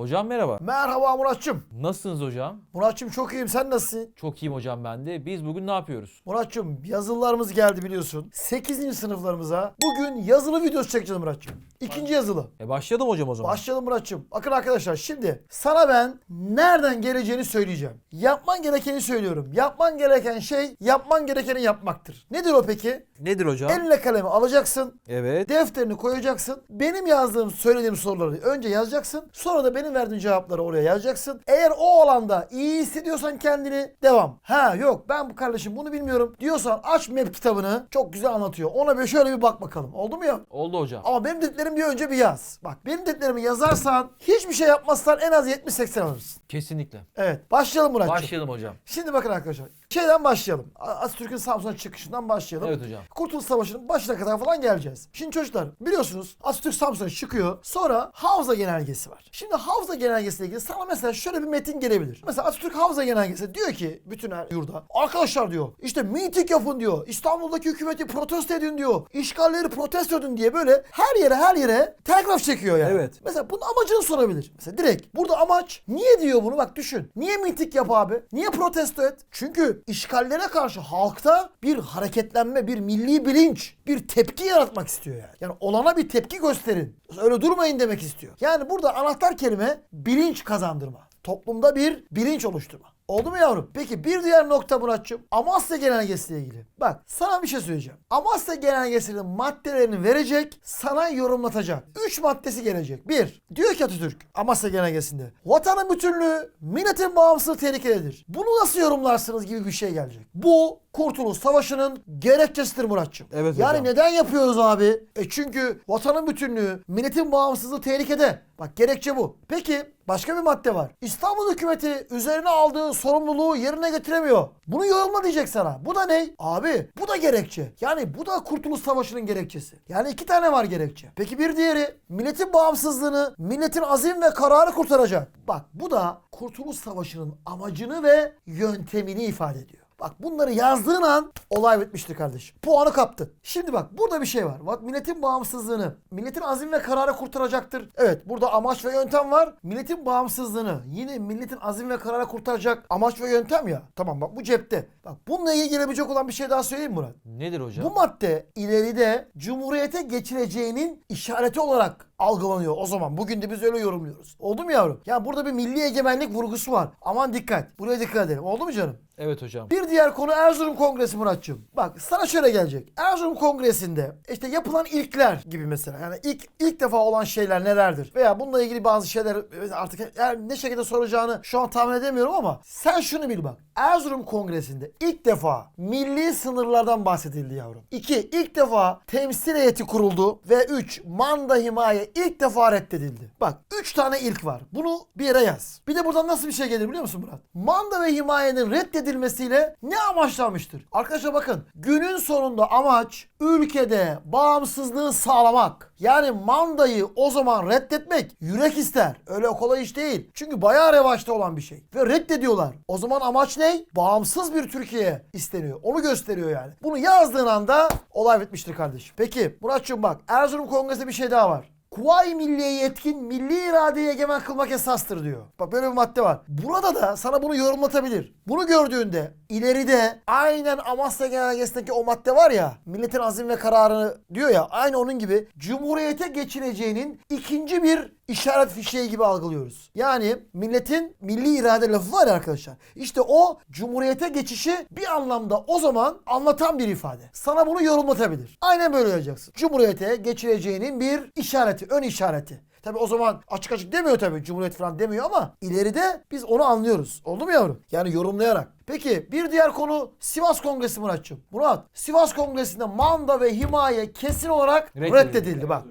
Hocam merhaba. Merhaba Muratçım. Nasılsınız hocam? Muratçım çok iyiyim. Sen nasılsın? Çok iyiyim hocam ben de. Biz bugün ne yapıyoruz? Muratçım yazılılarımız geldi biliyorsun. 8. sınıflarımıza bugün yazılı videosu çekeceğiz Muratçım. İkinci yazılı. E başlayalım hocam o zaman. Başlayalım Muratçım. Bakın arkadaşlar şimdi sana ben nereden geleceğini söyleyeceğim. Yapman gerekeni söylüyorum. Yapman gereken şey yapman gerekeni yapmaktır. Nedir o peki? Nedir hocam? Elle kalemi alacaksın. Evet. Defterini koyacaksın. Benim yazdığım, söylediğim soruları önce yazacaksın. Sonra da benim verdiğim cevapları oraya yazacaksın. Eğer o alanda iyi hissediyorsan kendini devam. Ha yok ben bu kardeşim bunu bilmiyorum diyorsan aç map kitabını. Çok güzel anlatıyor. Ona bir şöyle bir bak bakalım. Oldu mu ya? Oldu hocam. Ama benim dediklerimi bir önce bir yaz. Bak benim dediklerimi yazarsan hiçbir şey yapmazsan en az 70-80 alırsın. Kesinlikle. Evet. Başlayalım Muratcığım. Başlayalım hocam. Şimdi bakın arkadaşlar. Şeyden başlayalım. Atatürk'ün Samsun'a çıkışından başlayalım. Evet hocam. Kurtuluş Savaşı'nın başına kadar falan geleceğiz. Şimdi çocuklar biliyorsunuz Atatürk Samsun'a çıkıyor. Sonra Havza Genelgesi var. Şimdi Havza Genelgesi'yle ilgili sana mesela şöyle bir metin gelebilir. Mesela Atatürk Havza Genelgesi diyor ki bütün her yurda. Arkadaşlar diyor işte miting yapın diyor. İstanbul'daki hükümeti protesto edin diyor. İşgalleri protesto edin diye böyle her yere her yere telgraf çekiyor yani. Evet. Mesela bunun amacını sorabilir. Mesela direkt burada amaç niye diyor bunu bak düşün. Niye miting yap abi? Niye protesto et? Çünkü işgallere karşı halkta bir hareketlenme, bir milli bilinç, bir tepki yaratmak istiyor yani. Yani olana bir tepki gösterin. Öyle durmayın demek istiyor. Yani burada anahtar kelime bilinç kazandırma. Toplumda bir bilinç oluşturma. Oldu mu yavrum? Peki bir diğer nokta Muratçım. Amasya Genelgesi'yle ilgili. Bak sana bir şey söyleyeceğim. Amasya Genelgesi'nin maddelerini verecek, sana yorumlatacak. Üç maddesi gelecek. Bir, diyor ki Atatürk Amasya Genelgesi'nde. Vatanın bütünlüğü, milletin bağımsızlığı tehlikededir. Bunu nasıl yorumlarsınız gibi bir şey gelecek. Bu Kurtuluş Savaşı'nın gerekçesidir Muratçım. Evet yani hocam. neden yapıyoruz abi? E çünkü vatanın bütünlüğü, milletin bağımsızlığı tehlikede. Bak gerekçe bu. Peki başka bir madde var. İstanbul hükümeti üzerine aldığı sorumluluğu yerine getiremiyor. Bunu yorumla diyecek sana. Bu da ne? Abi bu da gerekçe. Yani bu da Kurtuluş Savaşı'nın gerekçesi. Yani iki tane var gerekçe. Peki bir diğeri milletin bağımsızlığını, milletin azim ve kararı kurtaracak. Bak bu da Kurtuluş Savaşı'nın amacını ve yöntemini ifade ediyor. Bak bunları yazdığın an olay bitmiştir kardeşim. Puanı kaptın. Şimdi bak burada bir şey var. Bak milletin bağımsızlığını, milletin azim ve kararı kurtaracaktır. Evet burada amaç ve yöntem var. Milletin bağımsızlığını yine milletin azim ve kararı kurtaracak amaç ve yöntem ya. Tamam bak bu cepte. Bak bununla ilgili gelebilecek olan bir şey daha söyleyeyim Murat. Nedir hocam? Bu madde ileride Cumhuriyete geçileceğinin işareti olarak algılanıyor o zaman. Bugün de biz öyle yorumluyoruz. Oldu mu yavrum? Ya burada bir milli egemenlik vurgusu var. Aman dikkat. Buraya dikkat edelim. Oldu mu canım? Evet hocam. Bir diğer konu Erzurum Kongresi Muratçım. Bak sana şöyle gelecek. Erzurum Kongresi'nde işte yapılan ilkler gibi mesela. Yani ilk ilk defa olan şeyler nelerdir? Veya bununla ilgili bazı şeyler artık eğer ne şekilde soracağını şu an tahmin edemiyorum ama sen şunu bil bak. Erzurum Kongresi'nde ilk defa milli sınırlardan bahsedildi yavrum. İki, ilk defa temsil heyeti kuruldu ve üç, manda himaye ilk defa reddedildi. Bak üç tane ilk var. Bunu bir yere yaz. Bir de buradan nasıl bir şey gelir biliyor musun Murat? Manda ve himayenin reddedilmesiyle ne amaçlanmıştır? Arkadaşlar bakın günün sonunda amaç ülkede bağımsızlığı sağlamak. Yani mandayı o zaman reddetmek yürek ister. Öyle kolay iş değil. Çünkü bayağı revaçta olan bir şey. Ve reddediyorlar. O zaman amaç ne? Bağımsız bir Türkiye isteniyor. Onu gösteriyor yani. Bunu yazdığın anda olay bitmiştir kardeşim. Peki Muratçım bak Erzurum Kongresi'nde bir şey daha var. Kuvayi milliye yetkin milli iradeyi egemen kılmak esastır diyor. Bak böyle bir madde var. Burada da sana bunu yorumlatabilir. Bunu gördüğünde ileride aynen Amasya Genelgesi'ndeki o madde var ya milletin azim ve kararını diyor ya aynı onun gibi Cumhuriyete geçileceğinin ikinci bir işaret fişeği gibi algılıyoruz. Yani milletin milli irade lafı var ya arkadaşlar. İşte o cumhuriyete geçişi bir anlamda o zaman anlatan bir ifade. Sana bunu yorumlatabilir. Aynen böyle olacaksın. Cumhuriyete geçileceğinin bir işareti, ön işareti. Tabi o zaman açık açık demiyor tabi Cumhuriyet falan demiyor ama ileride biz onu anlıyoruz. Oldu mu yavrum? Yani yorumlayarak. Peki bir diğer konu Sivas Kongresi Muratçım. Murat Sivas Kongresi'nde manda ve himaye kesin olarak Reddedildi. reddedildi bak.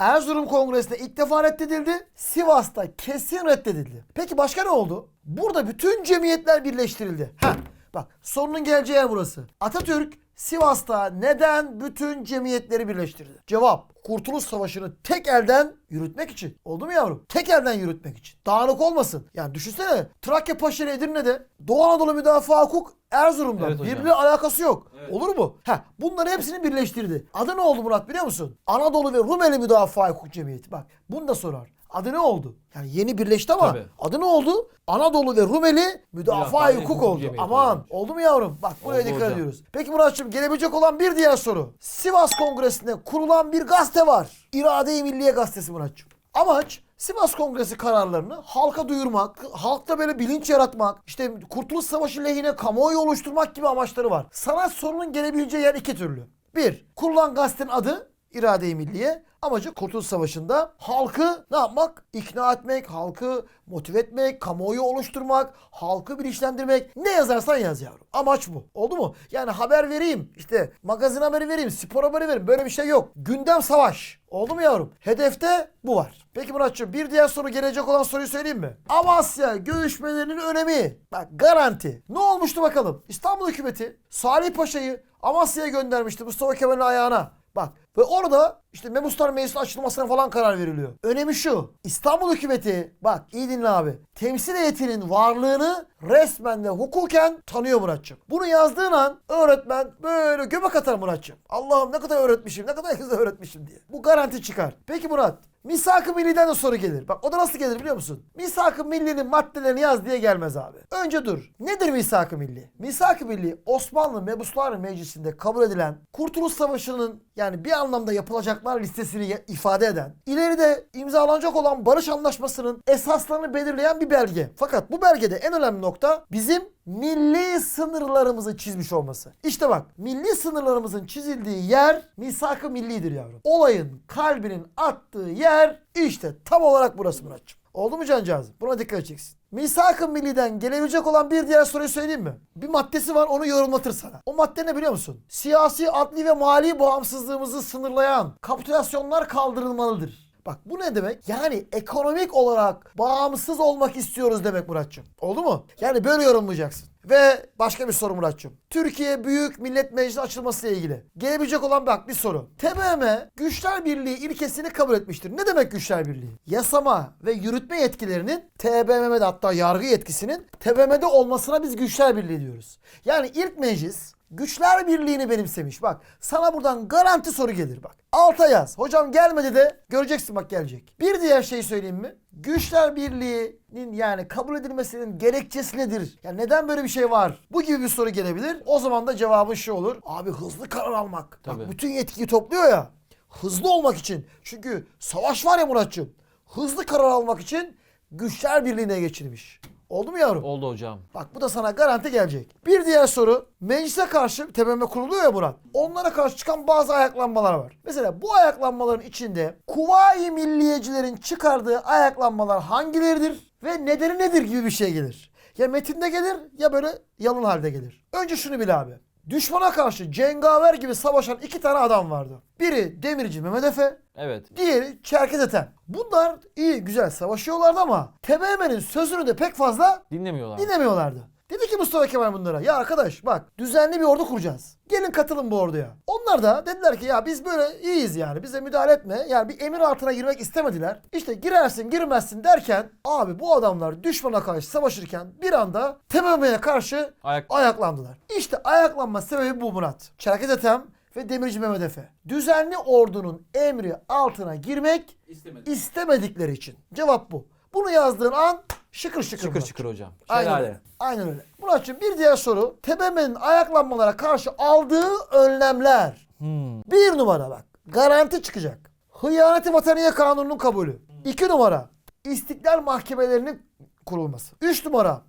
Erzurum Kongresi'nde ilk defa reddedildi. Sivas'ta kesin reddedildi. Peki başka ne oldu? Burada bütün cemiyetler birleştirildi. Heh, bak sorunun geleceği burası. Atatürk Sivas'ta neden bütün cemiyetleri birleştirdi? Cevap Kurtuluş Savaşı'nı tek elden yürütmek için. Oldu mu yavrum? Tek elden yürütmek için. Dağınık olmasın. Yani düşünsene Trakya Paşa'yla Edirne'de Doğu Anadolu Müdafaa Hukuk Erzurum'da. Evet hocam. Birbirine alakası yok. Olur mu? Heh, bunları hepsini birleştirdi. Adı ne oldu Murat biliyor musun? Anadolu ve Rumeli Müdafaa Hukuk Cemiyeti. Bak bunu da sorar. Adı ne oldu? Yani yeni birleşti ama Tabii. adı ne oldu? Anadolu ve Rumeli Müdafaa-i Müdafaa-i Hukuk Hukuk oldu. Cemiyeti Aman oldu. oldu mu yavrum? Bak buraya Oldu dikkat hocam. ediyoruz. Peki Muratçım gelebilecek olan bir diğer soru. Sivas Kongresi'nde kurulan bir gazete var. İrade-i Milliye Gazetesi Muratçım. Amaç Sivas Kongresi kararlarını halka duyurmak, halkta böyle bilinç yaratmak, işte Kurtuluş Savaşı lehine kamuoyu oluşturmak gibi amaçları var. Sanat sorunun gelebileceği yer iki türlü. Bir, kurulan gazetenin adı İrade-i Milliye. Amacı Kurtuluş Savaşı'nda halkı ne yapmak? İkna etmek, halkı motive etmek, kamuoyu oluşturmak, halkı bilinçlendirmek. Ne yazarsan yaz yavrum. Amaç bu. Oldu mu? Yani haber vereyim, işte magazin haberi vereyim, spor haberi vereyim. Böyle bir şey yok. Gündem savaş. Oldu mu yavrum? Hedefte bu var. Peki Muratçım bir diğer soru gelecek olan soruyu söyleyeyim mi? Amasya görüşmelerinin önemi. Bak garanti. Ne olmuştu bakalım? İstanbul hükümeti Salih Paşa'yı Amasya'ya göndermişti Mustafa Kemal'in ayağına. Bak ve orada işte Memuslar Meclisi'nin açılmasına falan karar veriliyor. Önemi şu. İstanbul hükümeti bak iyi dinle abi. Temsil heyetinin varlığını resmen ve hukuken tanıyor Muratçım. Bunu yazdığın an öğretmen böyle göbek atar Muratçım. Allah'ım ne kadar öğretmişim ne kadar güzel öğretmişim diye. Bu garanti çıkar. Peki Murat Misak-ı Milli'den de soru gelir. Bak o da nasıl gelir biliyor musun? Misak-ı Milli'nin maddelerini yaz diye gelmez abi. Önce dur. Nedir Misak-ı Milli? Misak-ı Milli Osmanlı Mebuslar Meclisi'nde kabul edilen Kurtuluş Savaşı'nın yani bir anlamda yapılacaklar listesini ifade eden, ileride imzalanacak olan barış anlaşmasının esaslarını belirleyen bir belge. Fakat bu belgede en önemli nokta bizim milli sınırlarımızı çizmiş olması. İşte bak milli sınırlarımızın çizildiği yer misak-ı millidir yavrum. Olayın kalbinin attığı yer işte tam olarak burası Muratçım. Oldu mu cancağızım? Buna dikkat edeceksin. Misak-ı Milli'den gelebilecek olan bir diğer soruyu söyleyeyim mi? Bir maddesi var onu yorumlatır sana. O madde ne biliyor musun? Siyasi, adli ve mali bağımsızlığımızı sınırlayan kapitülasyonlar kaldırılmalıdır. Bak bu ne demek? Yani ekonomik olarak bağımsız olmak istiyoruz demek Muratçım. Oldu mu? Yani böyle yorumlayacaksın. Ve başka bir soru Muratçım. Türkiye Büyük Millet Meclisi açılması ile ilgili. Gelebilecek olan bak bir soru. TBMM Güçler Birliği ilkesini kabul etmiştir. Ne demek Güçler Birliği? Yasama ve yürütme yetkilerinin TBMM'de hatta yargı yetkisinin TBMM'de olmasına biz Güçler Birliği diyoruz. Yani ilk meclis Güçler Birliği'ni benimsemiş. Bak sana buradan garanti soru gelir bak. Alta yaz. Hocam gelmedi de göreceksin bak gelecek. Bir diğer şey söyleyeyim mi? Güçler Birliği'nin yani kabul edilmesinin gerekçesi nedir? Yani neden böyle bir şey var? Bu gibi bir soru gelebilir. O zaman da cevabın şu olur. Abi hızlı karar almak. Tabii. Bak bütün yetkiyi topluyor ya. Hızlı olmak için. Çünkü savaş var ya Muratçım. Hızlı karar almak için Güçler Birliği'ne geçirmiş. Oldu mu yavrum? Oldu hocam. Bak bu da sana garanti gelecek. Bir diğer soru. Meclise karşı tepeme kuruluyor ya Murat. Onlara karşı çıkan bazı ayaklanmalar var. Mesela bu ayaklanmaların içinde Kuvayi Milliyecilerin çıkardığı ayaklanmalar hangileridir ve nedeni nedir gibi bir şey gelir. Ya metinde gelir ya böyle yalın halde gelir. Önce şunu bil abi. Düşmana karşı cengaver gibi savaşan iki tane adam vardı. Biri Demirci Mehmet Efe, Evet. Diğeri Çerkez Eten. Bunlar iyi güzel savaşıyorlardı ama TBMM'nin sözünü de pek fazla Dinlemiyorlar. dinlemiyorlardı. Dedi ki Mustafa Kemal bunlara ya arkadaş bak düzenli bir ordu kuracağız. Gelin katılın bu orduya. Onlar da dediler ki ya biz böyle iyiyiz yani bize müdahale etme. Yani bir emir altına girmek istemediler. İşte girersin girmezsin derken abi bu adamlar düşmana karşı savaşırken bir anda TBMM'ye karşı Ayak- ayaklandılar. İşte ayaklanma sebebi bu Murat. Çerkez Ethem ve Demirci Mehmet Efe. Düzenli ordunun emri altına girmek istemedikleri için. Cevap bu. Bunu yazdığın an şıkır şıkır. Şıkır Murat. şıkır hocam. Aynen Şelale. öyle. Aynen öyle. Muratçım bir diğer soru. TBMM'nin ayaklanmalara karşı aldığı önlemler. Hmm. Bir numara bak. Garanti çıkacak. Hıyaneti Vataniye Kanunu'nun kabulü. İki numara. İstiklal mahkemelerinin kurulması. Üç numara.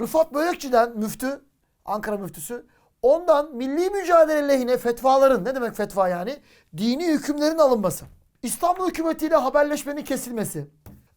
Rıfat Börekçi'den müftü, Ankara müftüsü, ondan milli mücadele lehine fetvaların, ne demek fetva yani? Dini hükümlerin alınması. İstanbul hükümetiyle haberleşmenin kesilmesi.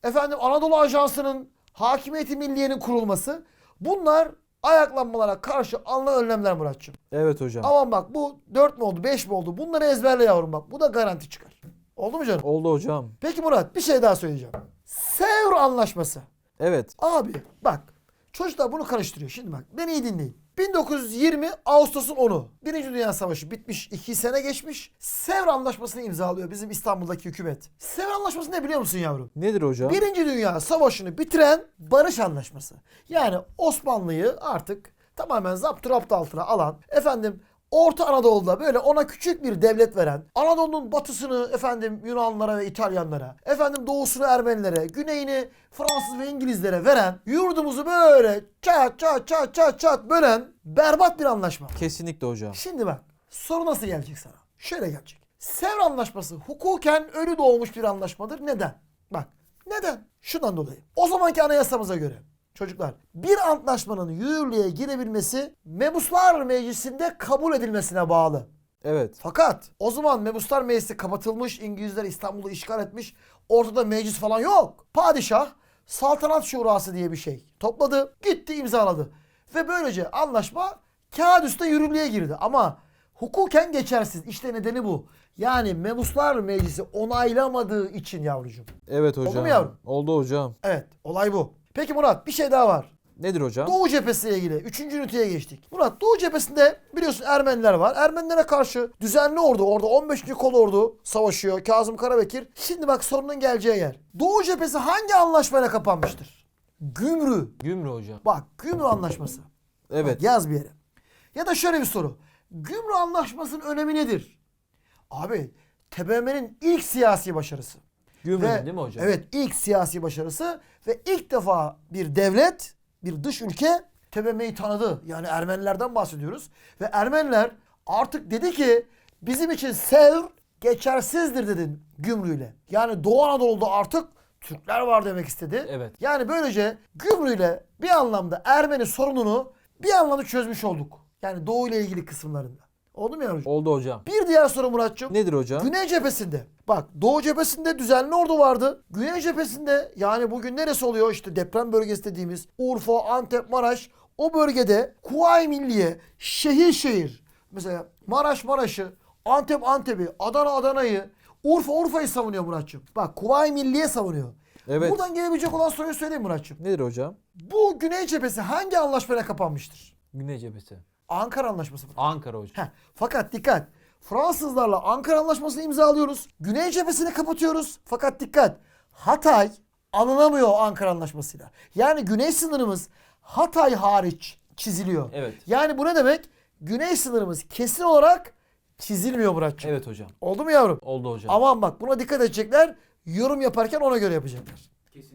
Efendim Anadolu Ajansı'nın hakimiyeti milliyenin kurulması. Bunlar ayaklanmalara karşı alınan önlemler Muratçım. Evet hocam. Aman bak bu 4 mü oldu 5 mi oldu? Bunları ezberle yavrum bak. Bu da garanti çıkar. Oldu mu canım? Oldu hocam. Peki Murat bir şey daha söyleyeceğim. Sevr Anlaşması. Evet. Abi bak çocuklar bunu karıştırıyor. Şimdi bak beni iyi dinleyin. 1920 Ağustos'un 10'u. Birinci Dünya Savaşı bitmiş. 2 sene geçmiş. Sevr Anlaşması'nı imzalıyor bizim İstanbul'daki hükümet. Sevr Anlaşması ne biliyor musun yavrum? Nedir hocam? Birinci Dünya Savaşı'nı bitiren barış anlaşması. Yani Osmanlı'yı artık tamamen zapturapt altına alan, efendim Orta Anadolu'da böyle ona küçük bir devlet veren, Anadolu'nun batısını efendim Yunanlara ve İtalyanlara, efendim doğusunu Ermenilere, güneyini Fransız ve İngilizlere veren, yurdumuzu böyle çat çat çat çat çat bölen berbat bir anlaşma. Kesinlikle hocam. Şimdi bak soru nasıl gelecek sana? Şöyle gelecek. Sevr anlaşması hukuken ölü doğmuş bir anlaşmadır. Neden? Bak neden? Şundan dolayı. O zamanki anayasamıza göre çocuklar bir antlaşmanın yürürlüğe girebilmesi Mebuslar Meclisi'nde kabul edilmesine bağlı. Evet. Fakat o zaman Mebuslar Meclisi kapatılmış, İngilizler İstanbul'u işgal etmiş. Ortada meclis falan yok. Padişah saltanat şurası diye bir şey topladı, gitti imzaladı. Ve böylece anlaşma kağıt üstüne yürürlüğe girdi. Ama hukuken geçersiz. İşte nedeni bu. Yani Mebuslar Meclisi onaylamadığı için yavrucuğum. Evet hocam. mu yavrum? Oldu hocam. Evet olay bu. Peki Murat bir şey daha var. Nedir hocam? Doğu cephesiyle ilgili 3. üniteye geçtik. Murat Doğu cephesinde biliyorsun Ermeniler var. Ermenilere karşı düzenli ordu orada 15. kol ordu savaşıyor. Kazım Karabekir. Şimdi bak sorunun geleceği yer. Doğu cephesi hangi anlaşmayla kapanmıştır? Gümrü. Gümrü hocam. Bak Gümrü Anlaşması. Evet. Bak, yaz bir yere. Ya da şöyle bir soru. Gümrü Anlaşması'nın önemi nedir? Abi TBMM'nin ilk siyasi başarısı. Gümrü Ve- değil mi hocam? Evet ilk siyasi başarısı ve ilk defa bir devlet, bir dış ülke TBMM'yi tanıdı. Yani Ermenilerden bahsediyoruz. Ve Ermeniler artık dedi ki bizim için Sevr geçersizdir dedin Gümrü'yle. Yani Doğu Anadolu'da artık Türkler var demek istedi. Evet. Yani böylece Gümrü'yle bir anlamda Ermeni sorununu bir anlamda çözmüş olduk. Yani Doğu ile ilgili kısımlarında. Oldu mu yavrucuğum? Oldu hocam. Bir diğer soru Muratçım. Nedir hocam? Güney cephesinde. Bak Doğu cephesinde düzenli ordu vardı. Güney cephesinde yani bugün neresi oluyor işte deprem bölgesi dediğimiz Urfa, Antep, Maraş o bölgede Kuvayi Milliye şehir şehir mesela Maraş Maraş'ı, Antep Antep'i, Adana Adana'yı, Urfa Urfa'yı savunuyor Muratçım. Bak Kuvayi Milliye savunuyor. Evet. Buradan gelebilecek olan soruyu söyleyeyim Muratçım. Nedir hocam? Bu Güney cephesi hangi anlaşmayla kapanmıştır? Güney cephesi. Ankara Anlaşması. Ankara hocam. Heh, fakat dikkat. Fransızlarla Ankara Anlaşması'nı imzalıyoruz. Güney cephesini kapatıyoruz. Fakat dikkat. Hatay alınamıyor Ankara Anlaşması'yla. Yani güney sınırımız Hatay hariç çiziliyor. Evet. Yani bu ne demek? Güney sınırımız kesin olarak çizilmiyor Muratçım. Evet hocam. Oldu mu yavrum? Oldu hocam. Aman bak buna dikkat edecekler. Yorum yaparken ona göre yapacaklar.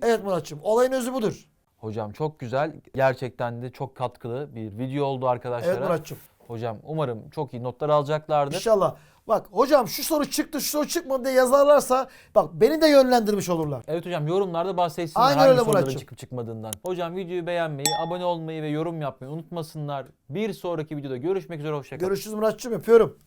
Evet Muratçım. Olayın özü budur. Hocam çok güzel. Gerçekten de çok katkılı bir video oldu arkadaşlara. Evet Muratçım. Hocam umarım çok iyi notlar alacaklardır. İnşallah. Bak hocam şu soru çıktı şu soru çıkmadı diye yazarlarsa bak beni de yönlendirmiş olurlar. Evet hocam yorumlarda bahsetsinler Aynen hangi öyle soruların Muratçım. çıkıp çıkmadığından. Hocam videoyu beğenmeyi, abone olmayı ve yorum yapmayı unutmasınlar. Bir sonraki videoda görüşmek üzere. Hoşçakalın. Görüşürüz Muratçım yapıyorum.